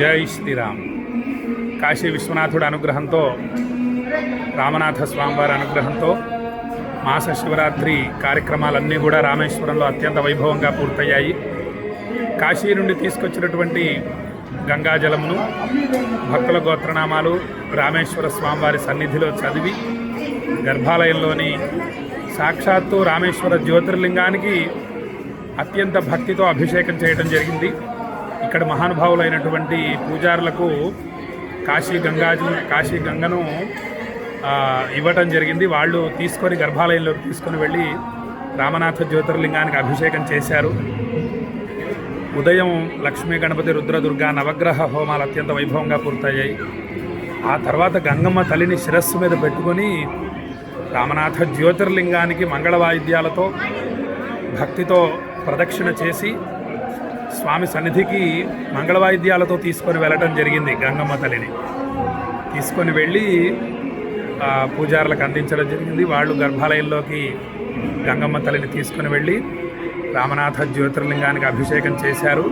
జై శ్రీరామ్. కాశీ విశ్వనాథుడి అనుగ్రహంతో రామనాథ స్వామివారి అనుగ్రహంతో మాస శివరాత్రి కార్యక్రమాలన్నీ కూడా రామేశ్వరంలో అత్యంత వైభవంగా పూర్తయ్యాయి. కాశీ నుండి తీసుకొచ్చినటువంటి గంగాజలమును భక్తుల గోత్రనామాలు రామేశ్వర స్వామివారి సన్నిధిలో చదివి గర్భాలయంలోని సాక్షాత్తు రామేశ్వర జ్యోతిర్లింగానికి అత్యంత భక్తితో అభిషేకం చేయడం జరిగింది. ఇక్కడ మహానుభావులైనటువంటి పూజారులకు కాశీ గంగాజు కాశీ గంగను ఇవ్వటం జరిగింది. వాళ్ళు తీసుకొని గర్భాలయంలోకి తీసుకొని వెళ్ళి రామనాథ జ్యోతిర్లింగానికి అభిషేకం చేశారు. ఉదయం లక్ష్మీ గణపతి రుద్రదుర్గా నవగ్రహ హోమాలు అత్యంత వైభవంగా పూర్తయ్యాయి. ఆ తర్వాత గంగమ్మ తల్లిని శిరస్సు మీద పెట్టుకొని రామనాథ జ్యోతిర్లింగానికి మంగళ వాయిద్యాలతో భక్తితో ప్రదక్షిణ చేసి స్వామి సన్నిధికి మంగళవాయిద్యాలతో తీసుకొని వెళ్ళటం జరిగింది గంగమ్మ తల్లిని. తీసుకొని వెళ్ళి పూజారులకు అందించడం జరిగింది. వాళ్ళు గర్భాలయంలోకి గంగమ్మ తల్లిని తీసుకొని వెళ్ళి రామనాథ జ్యోతిర్లింగానికి అభిషేకం చేశారు.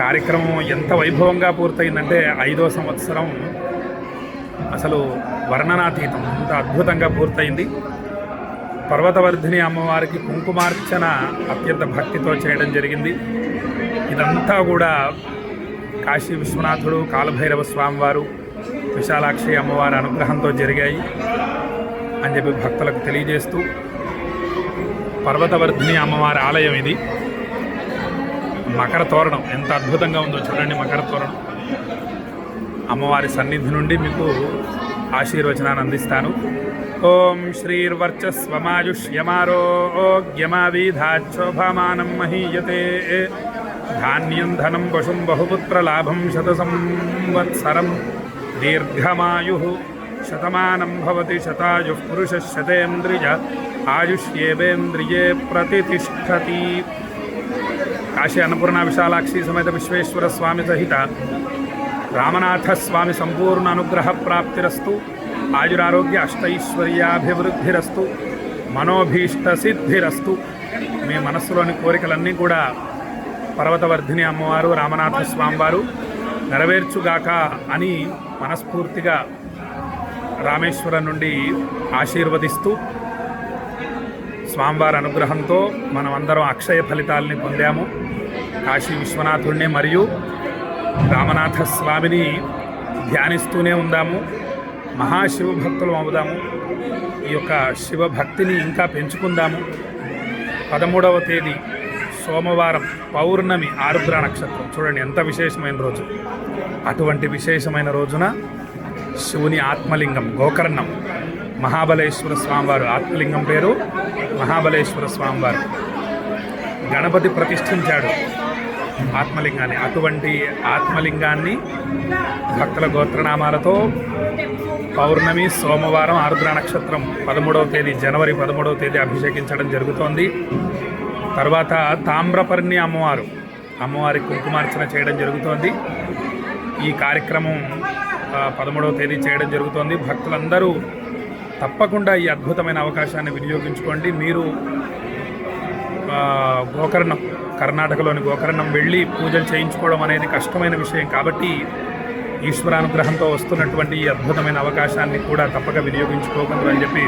కార్యక్రమం ఎంత వైభవంగా పూర్తయిందంటే ఐదో సంవత్సరం అసలు వర్ణనాతీతం అంత అద్భుతంగా పూర్తయింది. పర్వతవర్ధిని అమ్మవారికి కుంకుమార్చన అత్యంత భక్తితో చేయడం జరిగింది. ఇదంతా కూడా కాశీ విశ్వనాథుడు కాలభైరవ స్వామివారు విశాలాక్షి అమ్మవారి అనుగ్రహంతో జరిగాయి అని చెప్పి భక్తులకు తెలియజేస్తూ పర్వతవర్ధిని అమ్మవారి ఆలయం ఇది. మకర తోరణం ఎంత అద్భుతంగా ఉందో చూడండి మకర తోరణం. అమ్మవారి సన్నిధి నుండి మీకు ఆశీర్వచనాన్ని అందిస్తాను ఓం శ్రీర్వర్చస్వమాయుష్యమారోగ్యమావిధాక్షోభమానం మహీయతే ధాన్యం ధనం పశుం బహుపుత్రలాభం శత సంవత్సరం దీర్ఘమాయు శతమానం భవతి శతాయు పురుష శతేంద్రియ ఆయుష్యేవేంద్రియే ప్రతిష్టతి కాశీ అన్నపూర్ణ విశాలాక్షి సమేత విశ్వేశ్వర స్వామి సహిత రామనాథస్వామి సంపూర్ణ అనుగ్రహ ప్రాప్తిరస్తు ఆయురారోగ్య అష్టైశ్వర్యాభివృద్ధిరస్తు మనోభీష్ట సిద్ధిరస్తు. మీ మనస్సులోని కోరికలన్నీ కూడా పర్వతవర్ధిని అమ్మవారు రామనాథ స్వామివారు నెరవేర్చుగాక అని మనస్ఫూర్తిగా రామేశ్వరం నుండి ఆశీర్వదిస్తూ స్వామివారి అనుగ్రహంతో మనం అందరం అక్షయ ఫలితాలని పొందాము. కాశీ విశ్వనాథుణ్ణి మరియు రామనాథ స్వామిని ధ్యానిస్తూనే ఉందాము. మహాశివ భక్తులు అవుదాము. ఈ యొక్క శివభక్తిని ఇంకా పెంచుకుందాము. పదమూడవ తేదీ సోమవారం పౌర్ణమి ఆరుద్ర నక్షత్రం. చూడండి ఎంత విశేషమైన రోజు. అటువంటి విశేషమైన రోజున శివుని ఆత్మలింగం గోకర్ణం. మహాబలేశ్వర స్వామివారు ఆత్మలింగం పేరు మహాబలేశ్వర స్వామివారు. గణపతి ప్రతిష్ఠించాడు. ఆత్మలింగాన్ని అటువంటి ఆత్మలింగాన్ని భక్తుల గోత్రనామాలతో పౌర్ణమి సోమవారం ఆరుద్ర నక్షత్రం పదమూడవ తేదీ జనవరి పదమూడవ తేదీ అభిషేకించడం జరుగుతోంది. తర్వాత తామ్రపర్ణి అమ్మవారు అమ్మవారి కుంకుమార్చన చేయడం జరుగుతోంది. ఈ కార్యక్రమం పదమూడవ తేదీ చేయడం జరుగుతోంది. భక్తులందరూ తప్పకుండా ఈ అద్భుతమైన అవకాశాన్ని వినియోగించుకోండి. మీరు గోకర్ణం కర్ణాటకలోని గోకర్ణం వెళ్ళి పూజలు చేయించుకోవడం అనేది కష్టమైన విషయం కాబట్టి ఈశ్వరానుగ్రహంతో వస్తున్నటువంటి ఈ అద్భుతమైన అవకాశాన్ని కూడా తప్పక వినియోగించుకోగలరు అని చెప్పి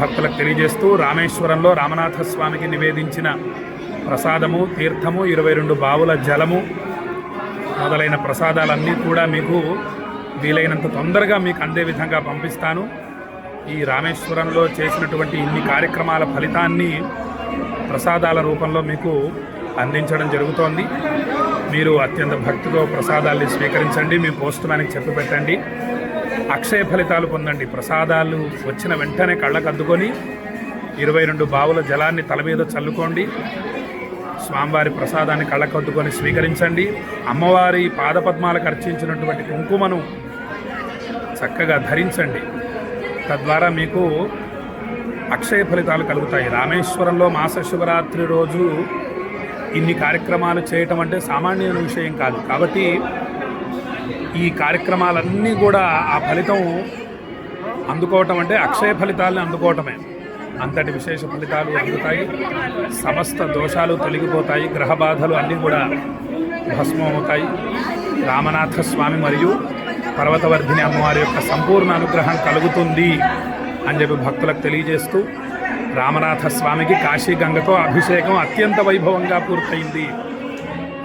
భక్తులకు తెలియజేస్తూ రామేశ్వరంలో రామనాథ స్వామికి నివేదించిన ప్రసాదము తీర్థము ఇరవై రెండు బావుల జలము మొదలైన ప్రసాదాలన్నీ కూడా మీకు వీలైనంత తొందరగా మీకు అందే విధంగా పంపిస్తాను. ఈ రామేశ్వరంలో చేసినటువంటి ఇన్ని కార్యక్రమాల ఫలితాన్ని ప్రసాదాల రూపంలో మీకు అందించడం జరుగుతోంది. మీరు అత్యంత భక్తితో ప్రసాదాల్ని స్వీకరించండి. మీ పోస్ట్ మ్యాన్కి చెప్పి పెట్టండి. అక్షయ ఫలితాలు పొందండి. ప్రసాదాలు వచ్చిన వెంటనే కళ్ళకు అద్దుకొని ఇరవై రెండు బావుల జలాన్ని తల మీద చల్లుకోండి. స్వామివారి ప్రసాదాన్ని కళ్ళకద్దుకొని స్వీకరించండి. అమ్మవారి పాదపద్మాలకు అర్చించినటువంటి కుంకుమను చక్కగా ధరించండి. తద్వారా మీకు అక్షయ ఫలితాలు కలుగుతాయి. రామేశ్వరంలో మాస శివరాత్రి రోజు ఇన్ని కార్యక్రమాలు చేయటం అంటే సామాన్యమైన విషయం కాదు. కాబట్టి ఈ కార్యక్రమాలన్నీ కూడా ఆ ఫలితం అందుకోవటం అంటే అక్షయ ఫలితాలను అందుకోవటమే. అంతటి విశేష ఫలితాలు అందుతాయి. సమస్త దోషాలు తొలగిపోతాయి. గ్రహ బాధలు అన్నీ కూడా భస్మం అవుతాయి రామనాథ స్వామి మరియు పర్వతవర్ధిని అమ్మవారి యొక్క సంపూర్ణ అనుగ్రహం కలుగుతుంది. అని చెప్పి భక్తులకు తెలియజేస్తూ రామనాథ స్వామికి కాశీ గంగతో అభిషేకం అత్యంత వైభవంగా పూర్తయింది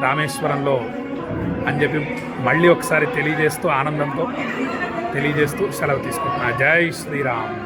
రామేశ్వరంలో అని చెప్పి మళ్ళీ ఒకసారి తెలియజేస్తూ ఆనందంతో తెలియజేస్తూ సెలవు తీసుకుంటున్నా. జై శ్రీరామ్.